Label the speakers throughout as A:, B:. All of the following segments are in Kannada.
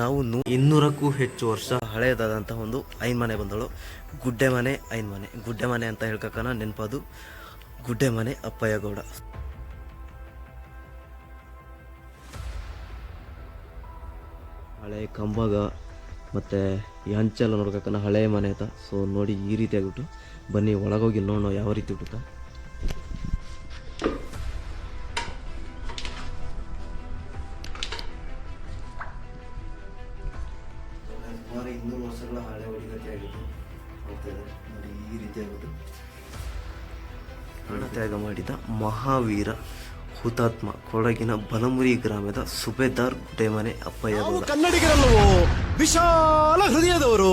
A: ನಾವು ಇನ್ನೂರಕ್ಕೂ ಹೆಚ್ಚು ವರ್ಷ ಹಳೆಯದಾದಂಥ ಒಂದು ಐನ್ ಮನೆ ಬಂದಳು. ಗುಡ್ಡೆ ಮನೆ, ಐನ್ ಮನೆ. ಗುಡ್ಡೆ ಮನೆ ಅಂತ ಹೇಳ್ಕಕ್ಕನ ನೆನಪದು. ಗುಡ್ಡೆ ಮನೆ ಅಪ್ಪಯ್ಯಗೌಡ ಹಳೆ ಕಂಬಗ ಮತ್ತು ಈ ಹಂಚೆಲ್ಲ ನೋಡ್ಕನ ಹಳೆ ಮನೆ ಅಂತ. ಸೊ ನೋಡಿ ಈ ರೀತಿ ಆಗ್ಬಿಟ್ಟು ಬನ್ನಿ, ಒಳಗೋಗಿ ನೋಡೋಣ ಯಾವ ರೀತಿ ಬಿಟ್ಟು ಪ್ರಾಣತ್ಯಾಗ ಮಾಡಿದ ಮಹಾವೀರ ಹುತಾತ್ಮ ಕೊಡಗಿನ ಬಲಮುರಿ ಗ್ರಾಮದ ಸುಬೇದಾರ್ ಗುಡೇಮನೆ ಅಪ್ಪಯ್ಯ
B: ಕನ್ನಡಿಗರಲ್ಲವೋ? ವಿಶಾಲ ಹೃದಯದವರು.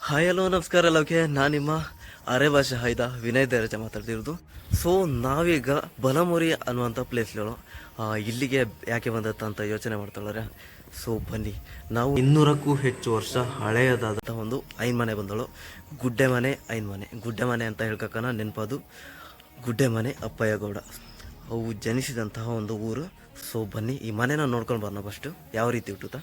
A: ಹಾಯ್ ಹಲೋ ನಮಸ್ಕಾರ ಲೋಕೆ. ನಾನು ನಿಮ್ಮ ಅರೆ ಭಾಷೆ ಹಾಯ್ದ ವಿನಯ್ ದೇರಜ ಮಾತಾಡ್ತಿರೋದು. ಸೊ ನಾವೀಗ ಬಲಮುರಿ ಅನ್ನುವಂಥ ಪ್ಲೇಸ್ಗಳು ಇಲ್ಲಿಗೆ ಯಾಕೆ ಬಂದತ್ತ ಅಂತ ಯೋಚನೆ ಮಾಡ್ತಾಳೆ ಸೊ ಬನ್ನಿ ನಾವು ಇನ್ನೂರಕ್ಕೂ ಹೆಚ್ಚು ವರ್ಷ ಹಳೆಯದಾದಂಥ ಒಂದು ಐನ್ ಮನೆ ಬಂದಳು. ಗುಡ್ಡೆ ಮನೆ, ಐನ್ ಮನೆ. ಗುಡ್ಡೆ ಮನೆ ಅಂತ ಹೇಳ್ಕಕ್ಕನ ನೆನಪದು. ಗುಡ್ಡೆ ಮನೆ ಅಪ್ಪಯ್ಯಗೌಡ ಅವು ಜನಿಸಿದಂತಹ ಒಂದು ಊರು ಸೊ ಬನ್ನಿ ಈ ಮನೆನ ನೋಡ್ಕೊಂಡು ಬರೋಣ ಫಸ್ಟು ಯಾವ ರೀತಿ ಹುಟ್ಟುತ್ತಾ?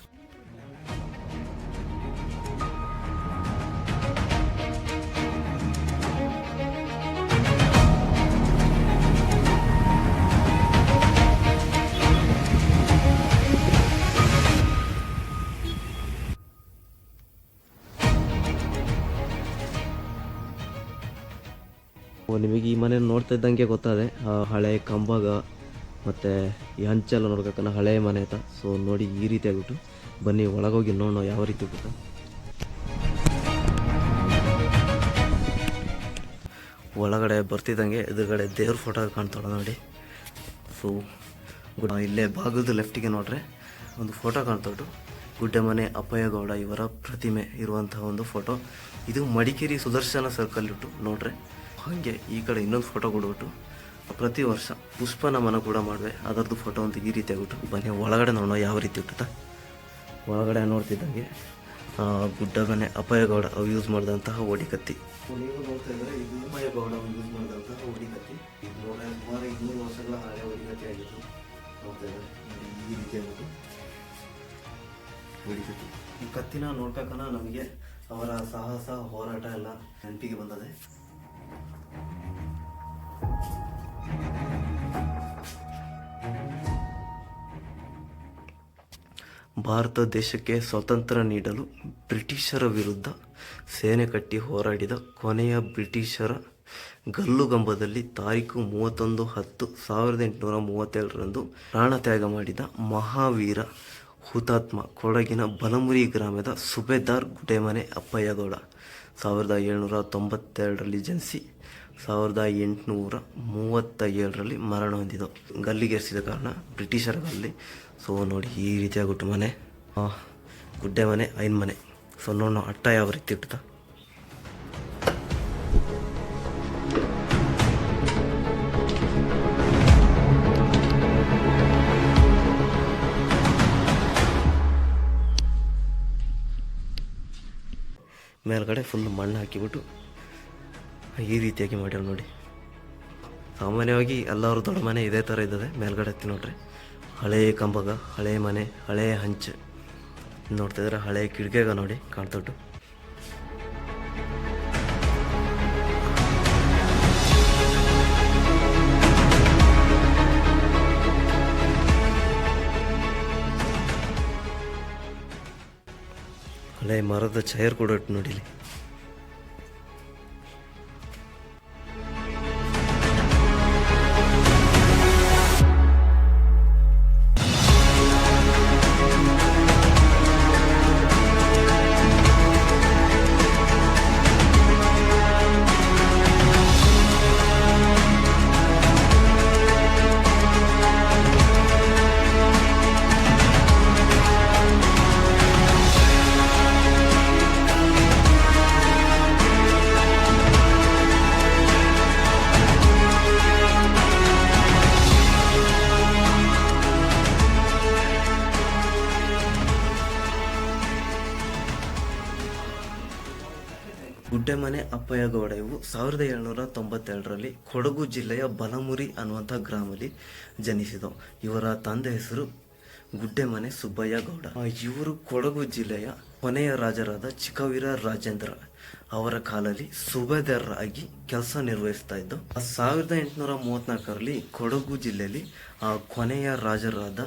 A: ನಿಮಗೆ ಈ ಮನೆ ನೋಡ್ತಾ ಇದ್ದಂಗೆ ಗೊತ್ತಾದೆ. ಹಳೆ ಕಂಬಗ ಮತ್ತು ಈ ಹಂಚೆಲ್ಲ ನೋಡ್ಬೇಕನ್ನ ಹಳೆ ಮನೆ ಆಯ್ತಾ ಸೊ ನೋಡಿ ಈ ರೀತಿ ಆಗ್ಬಿಟ್ಟು ಬನ್ನಿ, ಒಳಗೋಗಿ ನೋಡೋಣ ಯಾವ ರೀತಿ ಬಿಟ್ಟು ಒಳಗಡೆ ಬರ್ತಿದ್ದಂಗೆ, ಎದುರುಗಡೆ ದೇವ್ರ ಫೋಟೋ ಕಾಣ್ತಾಳ ನೋಡಿ. ಸೊ ಗುಡ್ ಇಲ್ಲೇ ಭಾಗದ ಲೆಫ್ಟಿಗೆ ನೋಡ್ರೆ ಒಂದು ಫೋಟೋ ಕಾಣ್ತೊಟ್ಟು ಗುಡ್ಡೆ ಮನೆ, ಅಪ್ಪಯ್ಯ ಗೌಡ ಇವರ ಪ್ರತಿಮೆ ಇರುವಂತಹ ಒಂದು ಫೋಟೋ. ಇದು ಮಡಿಕೇರಿ ಸುದರ್ಶನ ಸರ್ಕಲ್ ಇಟ್ಟು ನೋಡ್ರೆ. ಹಾಗೆ ಈ ಕಡೆ ಇನ್ನೊಂದು ಫೋಟೋ ಕೊಡ್ಬಿಟ್ಟು ಪ್ರತಿ ವರ್ಷ ಪುಷ್ಪ ನಮನ ಕೂಡ ಮಾಡಿದೆ. ಅದರದ್ದು ಫೋಟೋ ಅಂತ ಈ ರೀತಿ ಆಗ್ಬಿಟ್ಟು. ಬನ್ನಿ ಒಳಗಡೆ ನೋಡೋಣ ಯಾವ ರೀತಿ ಹುಟ್ಟುತ್ತಾ ಒಳಗಡೆ ನೋಡ್ತಿದ್ದಂಗೆ ಆ, ಗುಡ್ಡ ಮನೆ ಅಪ್ಪಯ್ಯ ಗೌಡ ಅವು ಯೂಸ್ ಮಾಡಿದಂತಹ ಒಡಿಕತ್ತಿ ನೀವು ನೋಡ್ತಾ ಇದ್ರೆ ಇದು ಅಪ್ಪಯ್ಯ ಗೌಡ ಯೂಸ್ ಮಾಡಿದಂತಹ ಓಡಿಕತ್ತಿ ಇದು ನೋಡ್ರೆ ಸುಮಾರು ಇನ್ನೂರು ವರ್ಷಗಳ ಹಳೆ ಒಡಿಕತ್ತಿ ಆಗಿತ್ತು. ನೋಡ್ತಾ ಇದ್ದಾರೆ ಈ ರೀತಿ ಆಗ್ಬಿಟ್ಟು ಹೊಡಿಕತ್ತಿ ಈ ಕತ್ತಿನ ನೋಡ್ಬೇಕನ್ನ ನಮಗೆ ಅವರ ಸಾಹಸ ಹೋರಾಟ ಎಲ್ಲ ನೆನಪಿಗೆ ಬಂದದೆ. ಭಾರತ ದೇಶಕ್ಕೆ ಸ್ವಾತಂತ್ರ್ಯ ನೀಡಲು ಬ್ರಿಟಿಷರ ವಿರುದ್ಧ ಸೇನೆ ಕಟ್ಟಿ ಹೋರಾಡಿದ ಕೊನೆಯ ಬ್ರಿಟಿಷರ ಗಲ್ಲುಗಂಬದಲ್ಲಿ ತಾರೀಕು ಮೂವತ್ತೊಂದು ಹತ್ತು ಸಾವಿರದ ಎಂಟುನೂರ ಮೂವತ್ತೇಳರಂದು ಪ್ರಾಣತ್ಯಾಗ ಮಾಡಿದ ಮಹಾವೀರ ಹುತಾತ್ಮ ಕೊಡಗಿನ ಬಲಮುರಿ ಗ್ರಾಮದ ಸುಬೇದಾರ್ ಗುಡೆಮನೆ ಅಪ್ಪಯ್ಯಗೌಡ. ಸಾವಿರದ ಏಳ್ನೂರ ತೊಂಬತ್ತೆರಡರಲ್ಲಿ ಜನಿಸಿ ಸಾವಿರದ ಎಂಟುನೂರ ಮೂವತ್ತ ಏಳರಲ್ಲಿ ಮರಣ ಹೊಂದಿದ್ದು. ಗಲ್ಲಿಗೇರಿಸಿದ ಕಾರಣ ಬ್ರಿಟಿಷರ ಗಲ್ಲಿ. ಸೊ ನೋಡಿ ಈ ರೀತಿಯಾಗ್ಬಿಟ್ಟು ಮನೆ ಆ, ಗುಡ್ಡೆ ಮನೆ ಐನ್ ಮನೆ. ಸೊ ನೋಡೋಣ ಅಟ್ಟ ಯಾವ ರೀತಿ ಇಟ್ಟ ಮೇಲ್ಗಡೆ ಫುಲ್ ಮಣ್ಣು ಹಾಕಿಬಿಟ್ಟು ಈ ರೀತಿಯಾಗಿ ಮಾಡ್ಯಾಳ ನೋಡಿ. ಸಾಮಾನ್ಯವಾಗಿ ಎಲ್ಲರೂ ದೊಡ್ಡ ಮನೆ ಇದೇ ಥರ ಇದ್ದದೆ ಮೇಲ್ಗಡೆ ಹತ್ತಿ ನೋಡ್ರಿ. ಹಳೆಯ ಕಂಬಗ ಹಳೆಯ ಮನೆ ಹಳೆಯ ಹಂಚು. ನೋಡ್ತಿದ್ರೆ ಹಳೆ ಕಿಡ್ಗೆಗ ನೋಡಿ ಕಾಣ್ತೊಟ್ಟು. ಹಳೆ ಮರದ ಚೇರ್ ಕೂಡ ಇಟ್ಟು ನೋಡಿಲಿ ಗುಡ್ಡೆಮನೆ, ಅಪ್ಪಯ್ಯಗೌಡ ಇವು ಸಾವಿರದ ಏಳ್ನೂರ ತೊಂಬತ್ತೆರಡರಲ್ಲಿ ಕೊಡಗು ಜಿಲ್ಲೆಯ ಬಲಮುರಿ ಅನ್ನುವಂಥ ಗ್ರಾಮದಲ್ಲಿ ಜನಿಸಿದವು. ಇವರ ತಂದೆ ಹೆಸರು ಗುಡ್ಡೆಮನೆ ಸುಬ್ಬಯ್ಯ ಗೌಡ ಇವರು ಕೊಡಗು ಜಿಲ್ಲೆಯ ಕೊನೆಯ ರಾಜರಾದ ಚಿಕ್ಕವೀರ ರಾಜೇಂದ್ರ ಅವರ ಕಾಲದಲ್ಲಿ ಸುಬೇದಾರರಾಗಿ ಕೆಲಸ ನಿರ್ವಹಿಸ್ತಾ ಇದ್ದು ಸಾವಿರದ ಎಂಟುನೂರ ಮೂವತ್ನಾಲ್ಕರಲ್ಲಿ ಕೊಡಗು ಜಿಲ್ಲೆಯಲ್ಲಿ ಆ ಕೊನೆಯ ರಾಜರಾದ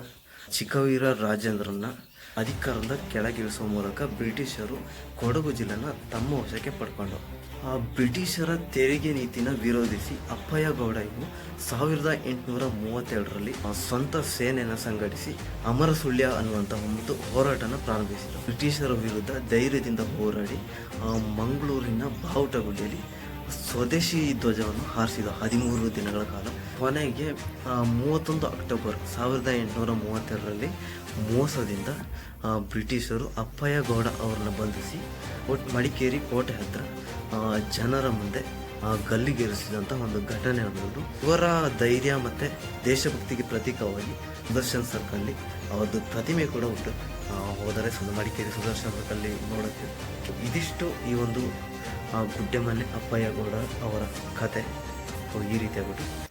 A: ಚಿಕ್ಕವೀರ ರಾಜೇಂದ್ರನ ಅಧಿಕಾರದ ಕೆಳಗಿಳಿಸುವ ಮೂಲಕ ಬ್ರಿಟಿಷರು ಕೊಡಗು ಜಿಲ್ಲೆನ ತಮ್ಮ ವಶಕ್ಕೆ ಪಡ್ಕೊಂಡರು. ಆ ಬ್ರಿಟಿಷರ ತೆರಿಗೆ ನೀತಿನ ವಿರೋಧಿಸಿ ಅಪ್ಪಯ್ಯ ಗೌಡ ಇವು ಸಾವಿರದ ಎಂಟುನೂರ ಮೂವತ್ತೆರಡರಲ್ಲಿ ಆ ಸ್ವಂತ ಸೇನೆಯನ್ನು ಸಂಘಟಿಸಿ ಅಮರಸುಳ್ಯ ಅನ್ನುವಂಥ ಒಂದು ಹೋರಾಟನ ಪ್ರಾರಂಭಿಸಿದರು. ಬ್ರಿಟಿಷರ ವಿರುದ್ಧ ಧೈರ್ಯದಿಂದ ಹೋರಾಡಿ ಆ ಮಂಗಳೂರಿನ ಬಾವುಟಗುಡ್ಡಿಯಲ್ಲಿ ಸ್ವದೇಶಿ ಧ್ವಜವನ್ನು ಹಾರಿಸಿದ ಹದಿಮೂರು ದಿನಗಳ ಕಾಲ ಕೊನೆಗೆ ಮೂವತ್ತೊಂದು ಅಕ್ಟೋಬರ್ ಸಾವಿರದ ಎಂಟುನೂರ ಮೂವತ್ತೆರಡರಲ್ಲಿ ಮೋಸದಿಂದ ಬ್ರಿಟಿಷರು ಅಪ್ಪಯ್ಯ ಗೌಡ ಅವರನ್ನು ಬಂಧಿಸಿ ಒಟ್ಟು ಮಡಿಕೇರಿ ಕೋಟೆ ಹತ್ರ ಜನರ ಮುಂದೆ ಗಲ್ಲಿಗೇರಿಸಿದಂಥ ಒಂದು ಘಟನೆ ಅನ್ನೋದು ಇವರ ಧೈರ್ಯ ಮತ್ತು ದೇಶಭಕ್ತಿಗೆ ಪ್ರತೀಕವಾಗಿ ಸುದರ್ಶನ್ ಸರ್ಕಲ್ಲಿ ಅವರದ್ದು ಪ್ರತಿಮೆ ಕೂಡ ಉಂಟು. ಹೋದರೆ ಸುಂದ ಮಡಿಕೇರಿ ಸುದರ್ಶನ್ ಸರ್ಕಲ್ಲಿ ನೋಡೋಕ್ಕೆ. ಇದಿಷ್ಟು ಈ ಒಂದು ಗುಡ್ಡೆಮನೆ ಅಪ್ಪಯ್ಯಗೌಡ ಅವರ ಕತೆ. ಈ ರೀತಿಯಾಗ್ಬಿಟ್ಟು